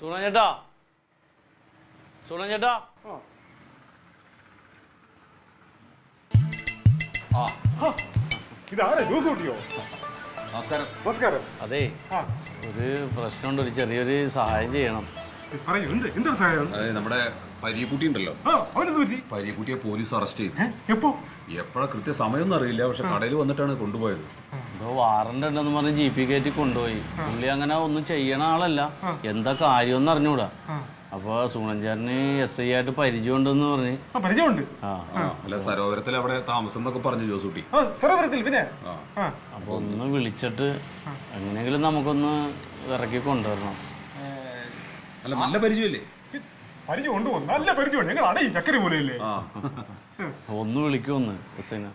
സുണ ചേട്ടാ. സുണ ചേട്ടാ. ഇതാരെ? ജ്യൂസ് കുട്ടിയോ നമസ്കാരം. നമസ്കാരം. അതെ. ആ. ഒരു പ്രശ്നമുണ്ട് ഒരു ചെറിയൊരു സഹായം ചെയ്യണം. പറയൂ എന്ത്? എന്തൊരു സഹായം? നമ്മുടെ പരീക്കുട്ടി ഉണ്ടല്ലോ. ആ അവനെന്ത് പറ്റി? പരീക്കുട്ടിയെ പോലീസ് അറസ്റ്റ് ചെയ്തു. ഏ? എപ്പോ? എപ്പോഴാ കൃത്യ സമയമൊന്നും അറിയില്ല പക്ഷെ കടയിൽ വന്നിട്ടാണ് കൊണ്ടുപോയത്. വാറണ്ട് ഉണ്ടെന്ന് പറഞ്ഞ് ജി പി കയറ്റി കൊണ്ടുപോയി. പുള്ളി അങ്ങനെ ഒന്നും ചെയ്യണ ആളല്ല. എന്താ കാര്യമെന്ന് അറിഞ്ഞൂടാ. അപ്പൊ സൂണഞ്ചാറിന് എസ് ഐ ആയിട്ട് പറഞ്ഞ്. പരിചയമുണ്ട്. ആ ആ, അല്ല സരോവരത്തിൽ അവിടെ താമസം എന്നൊക്കെ പറഞ്ഞു ജോസൂട്ടി സരോവരത്തിൽ പിന്നെ. ആ. അപ്പൊ ഒന്ന് വിളിച്ചിട്ട് എങ്ങനെയെങ്കിലും നമുക്കൊന്ന് ഇറക്കി കൊണ്ടുവരണം. അല്ല നല്ല പരിചയമില്ലേ? പരിചയം ഉണ്ട് നല്ല പരിചയമുണ്ട്. ഞങ്ങൾ അടയും ചക്കര പോലെയല്ലേ? ഒന്ന് വിളിക്കുമെന്ന് എസ് ഐനെ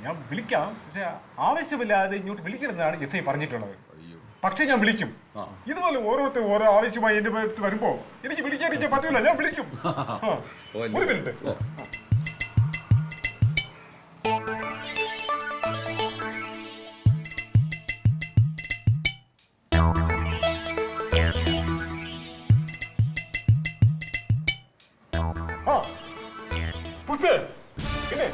ഞാൻ വിളിക്കാം. പക്ഷെ ആവശ്യമില്ലാതെ ഇങ്ങോട്ട് വിളിക്കരുതെന്നാണ് എസ് ഐ പറഞ്ഞിട്ടുള്ളത്. പക്ഷെ ഞാൻ വിളിക്കും. ഇതുപോലെ ഓരോരുത്തർ ഓരോ ആവശ്യമായി എന്റെ അടുത്ത് വരുമ്പോ എനിക്ക് വിളിക്കാതിരിക്കാൻ പറ്റില്ല ഞാൻ വിളിക്കും. ഒരു മിനിറ്റ്. പുഷ്പേ പിന്നെ?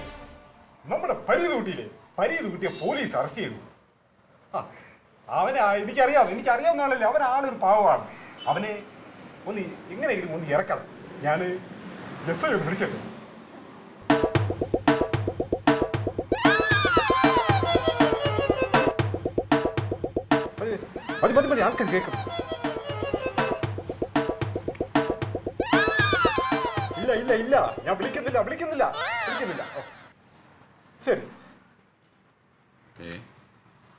നമ്മുടെ പരീത് കുട്ടിയില്ലേ പരീത് കുട്ടിയെ പോലീസ് അറസ്റ്റ് ചെയ്തു. ആ അവനെ എനിക്കറിയാം എനിക്കറിയാവുന്ന ആളല്ലേ അവൻ ആളൊരു പാവമാണ്. അവനെ ഒന്ന് എങ്ങനെയെങ്കിലും ഒന്ന് ഇറക്കണം? ഞാൻ എസ് ഐ വിളിച്ചിട്ട് മതി മതി മതി ആൾക്കാർ കേൾക്കും. ഇല്ല ഇല്ല ഇല്ല ഞാൻ വിളിക്കുന്നില്ല വിളിക്കുന്നില്ല വിളിക്കുന്നില്ല. ശരി.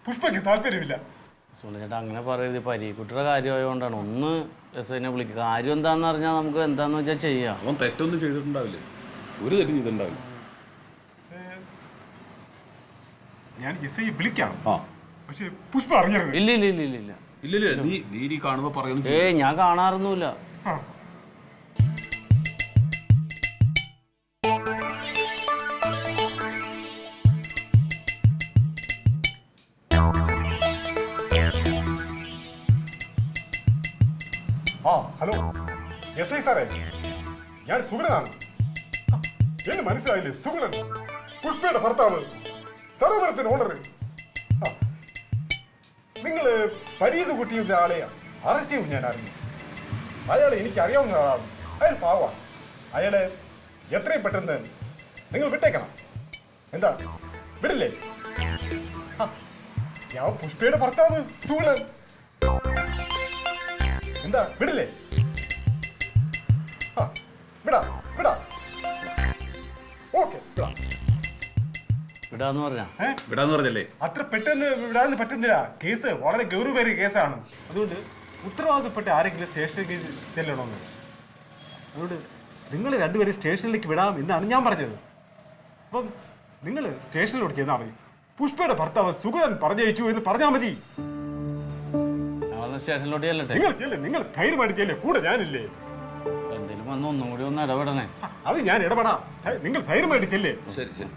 പുഷ്പയ്ക്ക് താല്പര്യമില്ല. സുണ ചേട്ടാ അങ്ങനെ പറയരുത്. പരീക്കുട്ടിയുടെ കാര്യമായതുകൊണ്ടാണ്. ഒന്ന് എസ് ഐനെ വിളിക്കുക കാര്യം എന്താന്ന് അറിഞ്ഞാൽ നമുക്ക് എന്താന്ന് വെച്ചാൽ ചെയ്യാം. അവൻ തെറ്റൊന്നും ചെയ്തിട്ടുണ്ടാവില്ലേ. ഒരു തെറ്റും ചെയ്തിട്ടുണ്ടാവില്ല. ഞാൻ എസ് ഐ വിളിക്കാം. ആ. പക്ഷേ പുഷ്പ അറിയരുത്. ഇല്ല ഇല്ല ഇല്ല ഇല്ല ഇല്ല ഇല്ല നീ നീ നീ കാണുമ്പോ പറയുന്നു ഏയ് ഞാൻ കാണാറൊന്നുമില്ല. ആ. ആ ഹലോ എസ് ഐ സാറേ ഞാൻ സുഗണനാണ് ആ, എന്നെ മനസ്സിലായില്ലേ സുഗണൻ പുഷ്പയുടെ ഭർത്താവ് സരോവരത്തിന് ഓണർ നിങ്ങൾ പരീത് കുട്ടിയുടെ ആളെ അറസ്റ്റ് ചെയ്യും ഞാൻ അറിഞ്ഞു അയാളെ എനിക്ക് അറിയാവുന്ന ആളാണ് അയാൾ പാവ അയാളെ എത്രയും പെട്ടെന്ന് നിങ്ങൾ വിട്ടേക്കണം എന്താ വിടില്ലേ ആ, ഞാൻ പുഷ്പയുടെ ഭർത്താവ് സൂളൻ എന്താ? വിടില്ലേ? വിടാ വിടാ. ഓക്കെ വിടാം. വിടാന്ന് പറഞ്ഞാ? വിടാന്ന് പറഞ്ഞല്ലേ? അത്ര പെട്ടെന്ന് വിടാന്ന് പറ്റുന്നില്ല. കേസ് വളരെ ഗൗരവമേറിയ കേസാണ്. അതുകൊണ്ട് ഉത്തരവാദിത്തപ്പെട്ട ആരെങ്കിലും സ്റ്റേഷനിലേക്ക് ചെല്ലണമെന്ന്. അതുകൊണ്ട് നിങ്ങൾ രണ്ടുപേരും സ്റ്റേഷനിലേക്ക് വിടാം എന്നാണ് ഞാൻ പറഞ്ഞത്. അപ്പം നിങ്ങൾ സ്റ്റേഷനിലോട് ചെന്നാൽ മതി. പുഷ്പയുടെ ഭർത്താവ് സുഗുണൻ പറഞ്ഞയച്ചു എന്ന് പറഞ്ഞാൽ മതി. സ്റ്റേഷനിലോട്ട് ചെല്ലട്ടെ. നിങ്ങൾ ചെല്ലേ നിങ്ങൾ കയറി മടിച്ചല്ലേ കൂടെ ഞാനില്ലേ? എന്തെങ്കിലും വന്ന് ഒന്നുകൂടി ഒന്ന് ഇടപെടണേ. അത് ഞാൻ ഇടപെടാം. ധൈ- നിങ്ങൾ ധൈര്യം മേടിച്ചല്ലേ ശരി ശരി.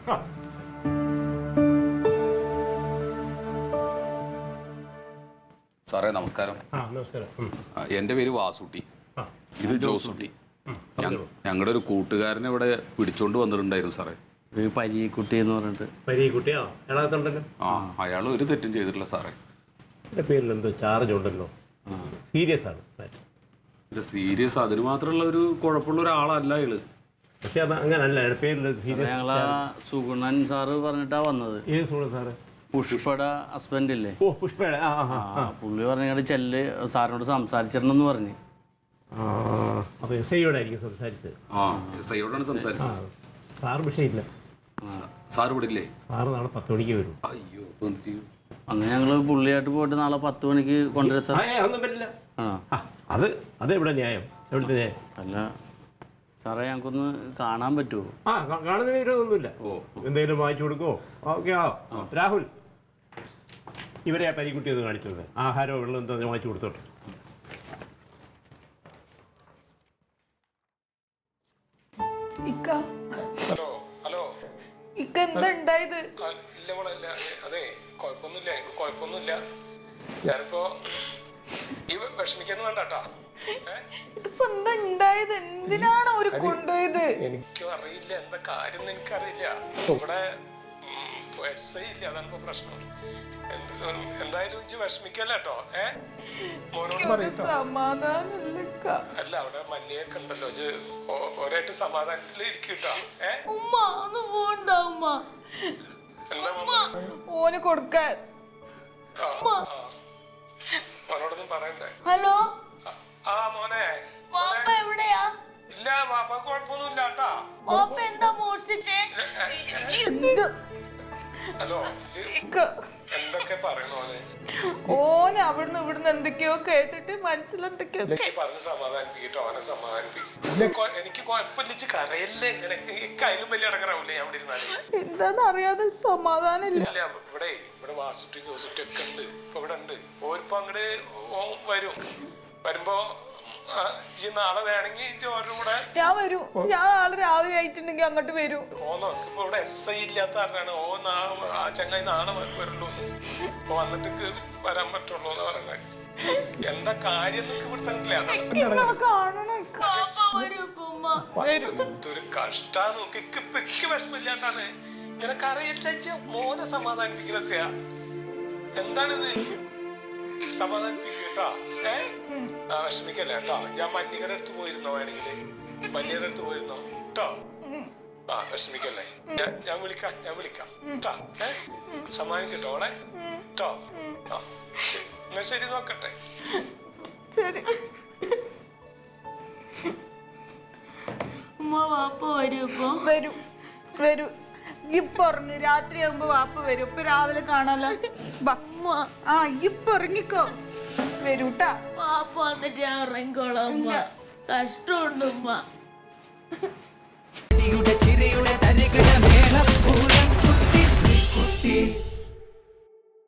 സാറേ നമസ്കാരം. ആ നമസ്കാരം. ഉം. ആ, എന്റെ പേര് വാസുട്ടി. ആ. ഇത് ജോസുട്ടി. ഞങ്ങളുടെ ഒരു കൂട്ടുകാരനെ ഇവിടെ പിടിച്ചോണ്ട് വന്നിട്ടുണ്ടായിരുന്നു സാറേ. ഒരു പരീക്കുട്ടി എന്ന് പറഞ്ഞിട്ട്. പരീ കുട്ടിയോ എടാത്തുണ്ടല്ലോ ആ അയാൾ ഒരു തെറ്റും ചെയ്തിട്ടില്ല സാറേ. എന്റെ പേരിൽ എന്തോ ചാർജ് ഉണ്ടല്ലോ സീരിയസ് ആണ്. സീരിയസ് അതിന് മാത്രമുള്ള ഒരു കുഴപ്പമുള്ള ഒരാളല്ല ഇൾ പക്ഷെ അത് അങ്ങനല്ല എന്റെ പേരിൽ സീരിയസ് ഞങ്ങളാ സുഗുണൻ സാറ് പറഞ്ഞിട്ടാ വന്നത്. ഏത് സുഗുണൻ സാറ്? പുഷ്പട ഹസ്ബൻഡ് ഇല്ലേ? ഓ പുഷ്പയുടെ. ആ ആ ആ ആ. പുള്ളി പറഞ്ഞ ചെല്ല് സാറിനോട് സംസാരിച്ചിരുന്നെന്ന് പറഞ്ഞു. ആ അപ്പോൾ എസ് ഐയോടായിരിക്കും സംസാരിച്ചത്. ആ എസ് ഐയോടാണ് ആ സംസാരിച്ചത് സാർ വിഷയമില്ല. സാർ ഇവിടെ ഇല്ലേ സാറ് നാളെ പത്ത് മണിക്ക് വരും. അയ്യോ ഇപ്പൊ എന്ത് ചെയ്യും? അന്ന് ഞങ്ങൾ പുള്ളിയായിട്ട് പോയിട്ട് നാളെ പത്ത് മണിക്ക് കൊണ്ടുവരാം സാർ. ഏ, ഒന്നും പറ്റില്ല. ആ. ആ അത് അത് എവിടെ ന്യായം? എവിടുത്തെ ന്യായം? അല്ല സാറേ ഞങ്ങൾക്കൊന്ന് കാണാൻ പറ്റുമോ? ആ കാ- കാണുന്നതിന് വിരോധമൊന്നുമില്ല. ഓ. എന്തെങ്കിലും വാങ്ങിച്ചു കൊടുക്കോ ഓക്കെ ആ. രാഹുൽ ഇവരെ ആ പരിക്കുട്ടി ഒന്ന് കാണിച്ചത് ആഹാരം വെള്ളം എന്താ വാങ്ങിച്ചു കൊടുത്തോട്ടെ. കുഴപ്പമൊന്നുമില്ല എനിക്ക് കുഴപ്പമൊന്നുമില്ല. ഞാനിപ്പോ ഈ വിഷമിക്കൊന്നും വേണ്ട കേട്ടാ എനിക്കും അറിയില്ല എന്താ കാര്യം എനിക്കറിയില്ല. ഇവിടെ എസ് ഐ ഇല്ല അതാണ് ഇപ്പൊ പ്രശ്നം. എന്തായാലും ഇജ്ജ് വിഷമിക്കല്ല കേട്ടോ ഏ? മോനോട് പറയട്ടോ. അല്ല അവിടെ മല്ലിയൊക്കെ ഉണ്ടല്ലോ ഇജ്ജ് ഒരായിട്ട് സമാധാനത്തിൽ ഇരിക്കട്ടോ ഏ? ഉമ്മ ഒന്ന് പോണ്ട ഉമ്മ. മോനെ? കൊടുക്കാൻ. മോനോടൊന്നും പറയണ്ടേ? ഹലോ? ആ, മോനെ. എവിടെയാ? ഇല്ല കുഴപ്പമൊന്നുമില്ല കേട്ടാ. എന്താ മോഷ്ടിച്ചേ? ഹലോ എന്തൊക്കെ പറയണോനെ ഓന് അവിടുന്ന് ഇവിടുന്ന് എന്തൊക്കെയോ കേട്ടിട്ട് മനസ്സിലെന്തൊക്കെയോ പറഞ്ഞ് സമാധാനിപ്പിക്കട്ടോ അവനെ സമാധാനിപ്പിക്കും. എനിക്ക് കുഴപ്പമില്ല കരയല്ലേ ഇങ്ങനെ? കയ്യിലും വലിയ അടങ്ങറാവില്ലേ അവിടെ ഇരുന്നാൽ? എന്താന്ന് അറിയാതെ സമാധാനം ഇല്ല ഇവിടെ ഇവിടെ വാസുട്ടി ജോസുട്ടി ഒക്കെ ഉണ്ട്. ഇപ്പൊ ഇവിടെ ഉണ്ട്. ഓരിപ്പോ അങ്ങട് ഓ വരും. വരുമ്പോ ഈ നാളെ വേണമെങ്കിൽ ഇജ്ജ് ഓരുടെ കൂടെ ഞാൻ വരൂ. ഞാൻ ആൾ രാവിലെ ആയിട്ടുണ്ടെങ്കിൽ അങ്ങോട്ട് വരൂ. ഓന്നോ ഇപ്പൊ ഇവിടെ എസ് ഐ ഇല്ലാത്ത കാരണമാണ് ഓ നാ- ആ ചങ്ങായി നാളെ വരുള്ളൂ. അപ്പൊ വന്നിട്ട് വരാൻ പറ്റുള്ളൂ എന്ന് പറയണേ. എന്താ കാര്യം നിനക്ക് ഇവിടെ തന്നില്ലേ അതാണ് ഇപ്പൊ ഇന്റെ നിങ്ങളെ കാണണം. ഇക്ക. ഇതൊരു കഷ്ടാ നോക്ക്. ഇക്ക് വിഷമില്ലാണ്ടാണ്. നിനക്ക് അറിയില്ല മോനെ സമാധാനിപ്പിക്കുന്ന എന്താണിത്? സമാധാനിപ്പിക്കട്ടോ. ഏ? വിഷമിക്കല്ലേ കേട്ടോ. ഞാൻ മല്ലികയുടെ അടുത്ത് പോയിരുന്നോ വേണമെങ്കിൽ മല്ലികയുടെ അടുത്ത് പോയിരുന്നോ? കേട്ടോ ആ വിഷമിക്കല്ലേ. ഞാൻ ഞാൻ വിളിക്കാം ഞാൻ വിളിക്കാം. കേട്ടോ ഏ? സമ്മാനിക്കട്ടോ അവളെ കേട്ടോ ആ ശരി. എന്നാ ശരി നോക്കട്ടെ. ശരി. ഉമ്മ വാപ്പ വരും ഇപ്പൊ. വരൂ വരൂ. ഇപ്പൊ ഉറങ്ങ് രാത്രി ആകുമ്പോ വാപ്പ വരും. ഇപ്പൊ രാവിലെ കാണാലോ. ആ ഇപ്പൊ ഇറങ്ങിക്കോ. വരൂട്ടാ. പാപ്പ വന്നിട്ട് ഞാൻ ഇറങ്ങിക്കോളാം ഉമ്മ. കഷ്ടമുണ്ട് ഉമ്മ. ചിരിയുടെ തരികിട മേളപ്പൂരം കുട്ടി കുട്ടി.